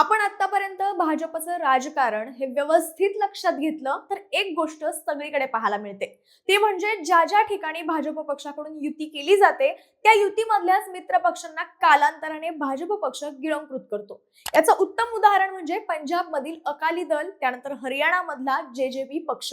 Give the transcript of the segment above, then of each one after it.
आपण आतापर्यंत भाजपचं राजकारण हे व्यवस्थित लक्षात घेतलं तर एक गोष्ट सगळीकडे पाहायला मिळते. ती म्हणजे ज्या ज्या ठिकाणी भाजप पक्षाकडून युती केली जाते त्या युतीमधल्याच मित्र पक्षांना कालांतराने भाजप पक्ष गिळंकृत करतो. याचं उत्तम उदाहरण म्हणजे पंजाबमधील अकाली दल त्यानंतर हरियाणामधला जे जे पी पक्ष.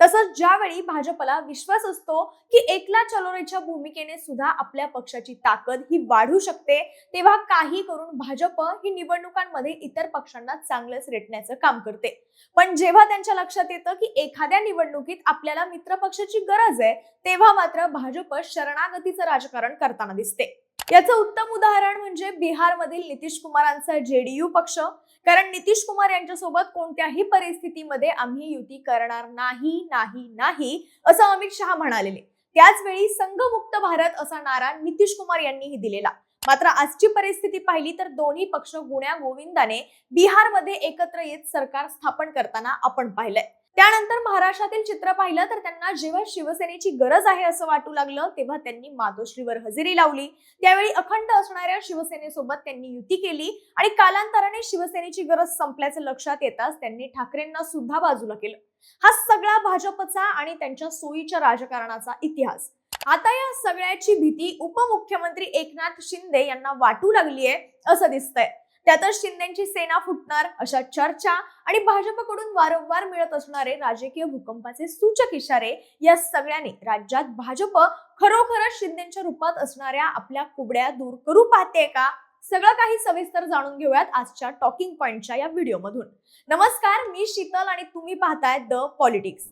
तसंच ज्यावेळी भाजपला विश्वास असतो की एकला चलोरेच्या भूमिकेने सुद्धा आपल्या पक्षाची ताकद ही वाढू शकते तेव्हा काही करून भाजप ही निवडणुकांमध्ये इतर पक्षांना चांगलंच रेटण्याचं काम करते. पण जेव्हा त्यांच्या लक्षात येतं की एखाद्या निवडणुकीत आपल्याला मित्र पक्षाची गरज आहे तेव्हा मात्र भाजप शरणागतीचं राजकारण करताना दिसते. याचं उत्तम उदाहरण म्हणजे बिहारमधील नितीश कुमारांचा जेडीयू पक्ष. कारण नितीश कुमार यांच्यासोबत कोणत्याही परिस्थितीमध्ये आम्ही युती करणार नाही नाही नाही असं अमित शहा म्हणालेले. त्याच वेळी संघमुक्त भारत असा नारा नितीश कुमार यांनीही दिलेला. मात्र आजची परिस्थिती पाहिली तर दोन्ही पक्ष गुण्या गोविंदाने बिहारमध्ये एकत्र येत सरकार स्थापन करताना आपण पाहिलंय. त्यानंतर महाराष्ट्रातील चित्र पाहिलं तर त्यांना जेव्हा शिवसेनेची गरज आहे असं वाटू लागलं तेव्हा त्यांनी मातोश्रीवर हजेरी लावली. त्यावेळी अखंड असणाऱ्या शिवसेनेसोबत त्यांनी युती केली आणि कालांतराने शिवसेनेची गरज संपल्याचं लक्षात येताच त्यांनी ठाकरेंना सुद्धा बाजूला केलं. हा सगळा भाजपचा आणि त्यांच्या सोयीच्या राजकारणाचा इतिहास. आता या सगळ्याची भीती उपमुख्यमंत्री एकनाथ शिंदे यांना वाटू लागली आहे असं दिसतंय. त्यातच शिंदेची सेना फुटणार अशा चर्चा आणि भाजपकडून वारंवार मिळत असणारे राजकीय भूकंपाचे सूचक इशारे या सगळ्याने राज्यात भाजप खरोखरच शिंदेच्या रूपात असणाऱ्या आपल्या कुबड्या दूर करू पाहते का? सगळं काही सविस्तर जाणून घेऊयात आजच्या टॉकिंग पॉइंटच्या या व्हिडिओमधून. नमस्कार मी शीतल आणि तुम्ही पाहताय द पॉलिटिक्स.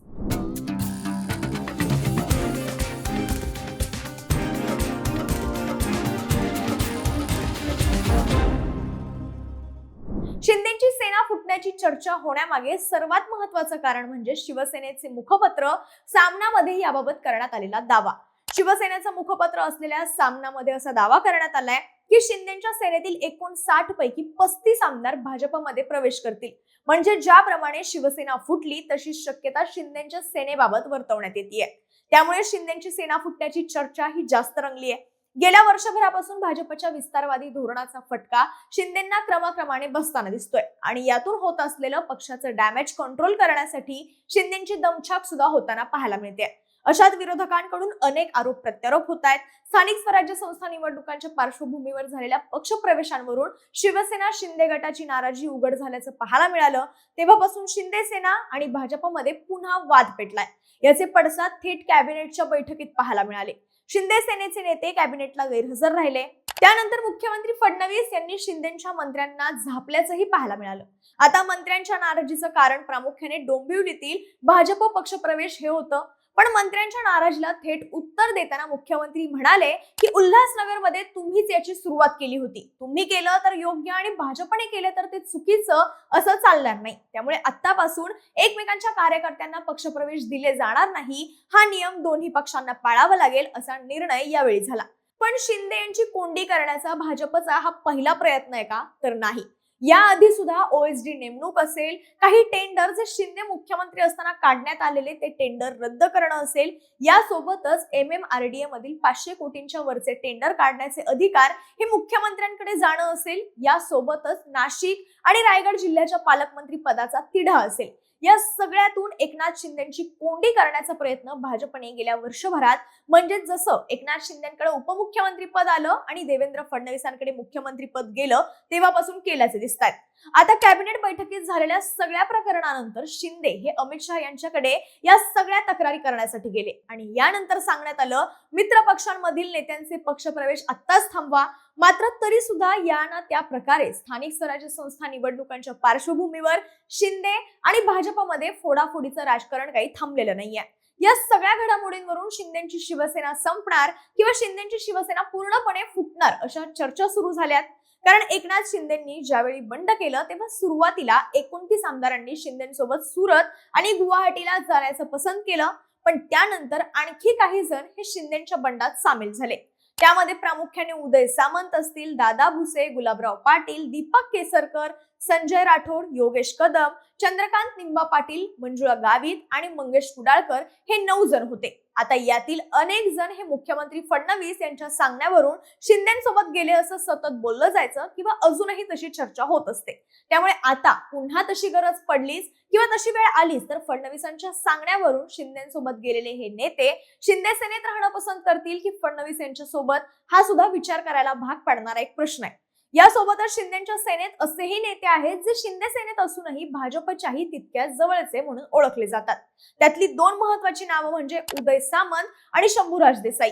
शिंदेची सेना फुटण्याची चर्चा होण्यामागे सर्वात महत्वाचं कारण म्हणजे शिवसेनेचे मुखपत्र सामनामध्ये याबाबत करण्यात आलेला दावा. शिवसेनेचं मुखपत्र असलेल्या सामनामध्ये असा दावा करण्यात आलाय की शिंदेच्या सेनेतील एकूण साठ पैकी पस्तीस आमदार भाजपमध्ये प्रवेश करतील. म्हणजे ज्याप्रमाणे शिवसेना फुटली तशी शक्यता शिंदेच्या सेनेबाबत वर्तवण्यात येते त्यामुळे शिंदेची सेना फुटण्याची चर्चा ही जास्त रंगली आहे गेल्या वर्षभरापासून भाजपच्या विस्तारवादी धोरणाचा फटका शिंदेना क्रमाक्रमाने बसताना दिसतोय. आणि यातून होत असलेलं पक्षाचं डॅमेज कंट्रोल करण्यासाठी शिंदेची दमछाक सुद्धा होताना पाहायला मिळते अशात विरोधकांकडून अनेक आरोप प्रत्यारोप होत आहेत. स्थानिक स्वराज्य संस्था निवडणुकांच्या पार्श्वभूमीवर झालेल्या पक्षप्रवेशांवरून शिवसेना शिंदे गटाची नाराजी उघड झाल्याचं पाहायला मिळालं. तेव्हापासून शिंदे सेना आणि भाजपमध्ये पुन्हा वाद पेटलाय. याचे पडसाद थेट कॅबिनेटच्या बैठकीत पाहायला मिळाले. शिंदे सेनेचे नेते कॅबिनेटला गैरहजर राहिले. त्यानंतर मुख्यमंत्री फडणवीस यांनी शिंदेच्या मंत्र्यांना झापल्याचंही पाहायला मिळालं. आता मंत्र्यांच्या नाराजीचं कारण प्रामुख्याने डोंबिवलीतील भाजप पक्षप्रवेश हे होतं. पण मंत्र्यांच्या नाराजीला थेट उत्तर देताना मुख्यमंत्री म्हणाले की उल्हासनगरमध्ये तुम्हीच याची सुरुवात केली होती. तुम्ही केलं तर योग्य आणि भाजपने केलं तर ते चुकीचं असं चालणार नाही. त्यामुळे आतापासून एकमेकांच्या कार्यकर्त्यांना पक्षप्रवेश दिले जाणार नाही. हा नियम दोन्ही पक्षांना पाळावा लागेल असा निर्णय यावेळी झाला. पण शिंदे यांची कोंडी करण्याचा भाजपचा हा पहिला प्रयत्न आहे का? तर नाही. याआधी सुद्धा ओएसडी नेमणूक असेल काही टेंडर जे शिंदे मुख्यमंत्री असताना काढण्यात आलेले ते टेंडर रद्द करणं असेल यासोबतच M M R D A मधील पाचशे कोटींच्या वरचे टेंडर काढण्याचे अधिकार हे मुख्यमंत्र्यांकडे जाणं असेल यासोबतच नाशिक आणि रायगड जिल्ह्याच्या पालकमंत्री पदाचा तिढा असेल. या सगळ्यातून एकनाथ शिंदेची कोंडी करण्याचा प्रयत्न भाजपने गेल्या वर्षभरात. म्हणजे जसं एकनाथ शिंदेकडे उपमुख्यमंत्री पद आलं आणि देवेंद्र फडणवीसांकडे मुख्यमंत्री पद गेलं तेव्हापासून केल्याचे दिसत आहेत आता कॅबिनेट बैठकीत झालेल्या सगळ्या प्रकरणानंतर शिंदे हे अमित शहा यांच्याकडे या सगळ्या तक्रारी करण्यासाठी गेले. आणि यानंतर सांगण्यात आलं मित्र पक्षांमधील नेत्यांचे पक्षप्रवेश आत्ताच थांबवा. मात्र तरी सुद्धा या ना त्या प्रकारे स्थानिक स्वराज्य संस्था निवडणुकांच्या पार्श्वभूमीवर शिंदे आणि भाजपमध्ये फोडाफोडीचं राजकारण काही थांबलेलं नाहीये. या सगळ्या घडामोडींवरून शिंदेची शिवसेना संपणार किंवा शिंदेची शिवसेना पूर्णपणे फुटणार अशा चर्चा सुरू झाल्यात. कारण एकनाथ शिंदेंनी ज्यावेळी बंड केलं तेव्हा सुरुवातीला एकोणतीस आमदारांनी शिंदेसोबत सुरत आणि गुवाहाटीला जाण्याचं पसंत केलं. पण त्यानंतर आणखी काही जण हे शिंदेच्या बंडात सामील झाले. त्यामध्ये प्रामुख्याने उदय सामंत असतील दादा भुसे गुलाबराव पाटील दीपक केसरकर संजय राठोड योगेश कदम चंद्रकांत निंबा पाटील मंजुळा गावित आणि मंगेश कुडाळकर हे नऊ जण होते. आता यातील अनेक जण हे मुख्यमंत्री फडणवीस यांच्या सांगण्यावरून शिंदेसोबत गेले असं सतत बोललं जायचं किंवा अजूनही तशी चर्चा होत असते. त्यामुळे आता पुन्हा तशी गरज पडलीच किंवा तशी वेळ आलीच तर फडणवीसांच्या सांगण्यावरून शिंदेसोबत गेलेले हे नेते शिंदे सेनेत राहणं पसंत करतील की फडणवीस यांच्या सोबत हा सुद्धा विचार करायला भाग पाडणारा एक प्रश्न आहे. यासोबतच शिंदेच्या सेनेत असेही नेते आहेत जे शिंदे सेनेत असूनही भाजपच्याही तितक्याच जवळचे म्हणून ओळखले जातात. त्यातली दोन महत्वाची नावं म्हणजे उदय सामंत आणि शंभूराज देसाई.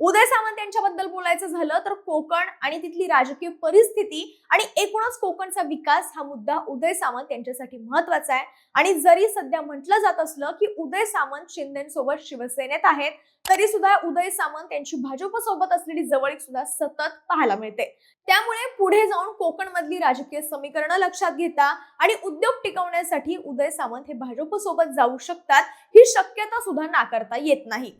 उदय सामंत यांच्याबद्दल बोलायचं झालं तर कोकण आणि तिथली राजकीय परिस्थिती आणि म्हणूनच कोकणचा विकास हा मुद्दा उदय सामंत यांच्यासाठी महत्त्वाचा आहे. आणि जरी सध्या म्हटलं जात असलं की उदय सामंत शिंदेसोबत शिवसेनेत आहेत तरी सुद्धा उदय सामंत यांची भाजप सोबत असलेली जवळीक सुद्धा सतत पाहायला मिळते. त्यामुळे पुढे जाऊन कोकण मधली राजकीय समीकरणं लक्षात घेता आणि उद्योग टिकवण्यासाठी उदय सामंत हे भाजप सोबत जाऊ शकतात ही शक्यता सुद्धा नाकारता येत नाही.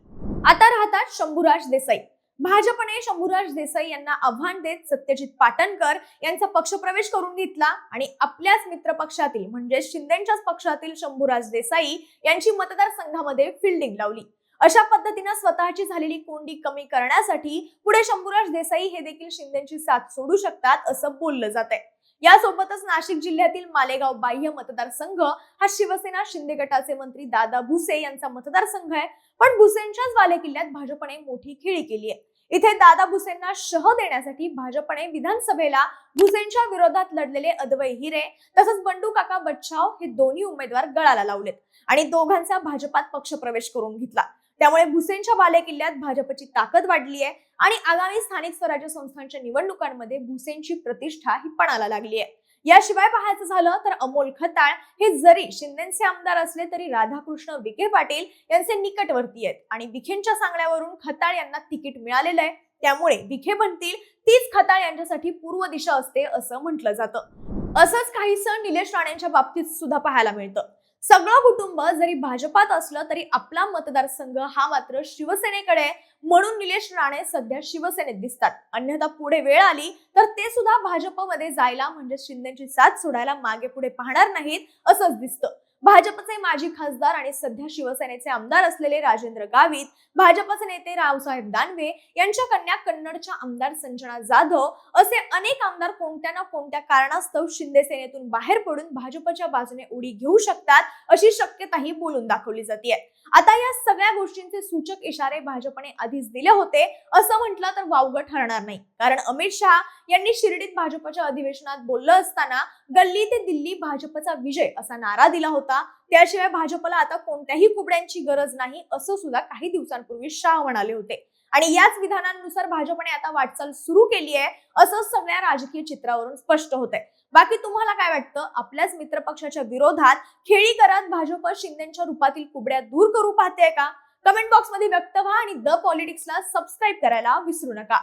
आता राहतात शंभूराज देसाई. भाजपने शंभूराज देसाई यांना आव्हान देत सत्यजित पाटणकर यांचा पक्षप्रवेश करून घेतला. आणि आपल्याच मित्र पक्षातील म्हणजे शिंदेच्याच पक्षातील शंभूराज देसाई यांची मतदारसंघामध्ये फिल्डिंग लावली. अशा पद्धतीनं स्वतःची झालेली कोंडी कमी करण्यासाठी पुढे शंभूराज देसाई हे देखील शिंदेची साथ सोडू शकतात असं बोललं जात आहे यासोबतच नाशिक जिल्ह्यातील मालेगाव बाह्य मतदारसंघ हा शिवसेना शिंदे गटाचे मंत्री दादा भुसे यांचा मतदारसंघ आहे. पण भुसेंच्याच बालेकिल्ल्यात भाजपने मोठी खेळी केली आहे. इथे दादा भुसेंना शह देण्यासाठी भाजपने विधानसभेला भुसेंच्या विरोधात लढलेले अद्वय हिरे तसंच बंडू काका बच्छाव हे दोन्ही उमेदवार गळाला लावलेत आणि दोघांचा भाजपात पक्षप्रवेश करून घेतला. त्यामुळे भुसेंच्या बालेकिल्ल्यात भाजपची ताकद वाढली आहे आणि आगामी स्थानिक स्वराज्य संस्थांच्या निवडणुकांमध्ये भुसेंची प्रतिष्ठा ही पणाला लागली आहे. याशिवाय पाहायचं झालं तर अमोल खताळ हे जरी शिंदेचे आमदार असले तरी राधाकृष्ण विखे पाटील यांचे निकटवर्ती आहेत आणि विखेंच्या सांगण्यावरून खताळ यांना तिकीट मिळालेलं आहे. त्यामुळे विखे बनतील तीच खताळ यांच्यासाठी पूर्व दिशा असते असं म्हटलं जातं. असंच काहीसं निलेश राणेंच्या बाबतीत सुद्धा पाहायला मिळतं. सगळं कुटुंब जरी भाजपात असलं तरी आपला मतदारसंघ हा मात्र शिवसेनेकडे म्हणून निलेश राणे सध्या शिवसेनेत दिसतात. अन्यथा पुढे वेळ आली तर ते सुद्धा भाजपमध्ये जायला म्हणजे शिंदेची साथ सोडायला मागे पुढे पाहणार नाहीत असंच दिसतं. भाजपचे माजी खासदार आणि सध्या शिवसेनेचे आमदार असलेले राजेंद्र गावित भाजपचे नेते रावसाहेब दानवे यांच्या कन्या कन्नडच्या आमदार संजना जाधव असे अनेक आमदार कोणत्या ना कोणत्या कारणास्तव शिंदे सेनेतून बाहेर पडून भाजपच्या बाजूने उडी घेऊ शकतात अशी शक्यताही बोलून दाखवली जाते आता या सगळ्या गोष्टींचे सूचक इशारे भाजपने आधीच दिले होते असं म्हटलं तर वावगं ठरणार नाही. कारण अमित शहा यांनी शिर्डीत भाजपच्या अधिवेशनात बोललं असताना गल्ली ते दिल्ली भाजपचा विजय असा नारा दिला होता. त्याशिवाय भाजपला आता कोणत्याही कुबड्यांची गरज नाही असं सुद्धा काही दिवसांपूर्वी शाह म्हणाले होते. आणि याच विधानांनुसार भाजपने आता वाटचाल सुरू केली आहे असं सगळ्या राजकीय चित्रावरून स्पष्ट होत आहे बाकी तुम्हाला काय वाटतं? आपल्याच मित्रपक्षाच्या विरोधात खेळी करत भाजप शिंदेच्या रूपातील कुबड्या दूर करू पाहते का? कमेंट बॉक्समध्ये व्यक्त व्हा आणि द पॉलिटिक्सला सबस्क्राईब करायला विसरू नका.